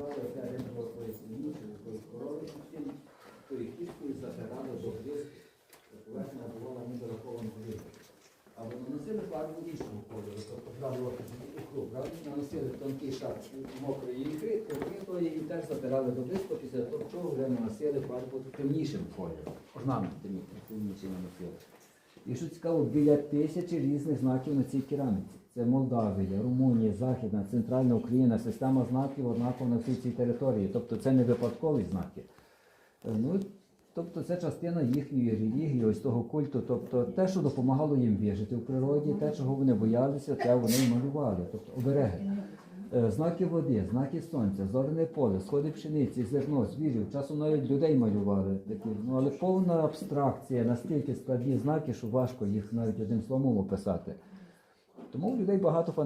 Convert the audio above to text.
поклали одне до своєї сім'ї чи якоїсь корови, тою кішкою запирали до гриз, поверхня була ніби рахована гриз. А вони носили фарбу іншого кольору, тобто правило укроп, наносили тонкий шар мокрої ікри, то її теж забирали до близько, після того, чого вже наносили фарбу темнішим кольором. Орнамент темніший наносили. І що цікаво, біля тисячі різних знаків на цій кераміці. Це Молдавія, Румунія, Західна, Центральна Україна, система знаків однакова на всій цій території. Тобто це не випадкові знаки. Е, Ну, тобто це частина їхньої релігії, ось того культу. Тобто те, що допомагало їм вижити в природі, те, чого вони боялися, те вони малювали. Тобто обереги. Е, Знаки води, знаки сонця, зорне поле, сходи пшениці, зерно, звірів. Часом навіть людей малювали такі. Ну але повна абстракція, настільки складні знаки, що важко їх навіть одним словом описати. Тому у людей багато фантазії.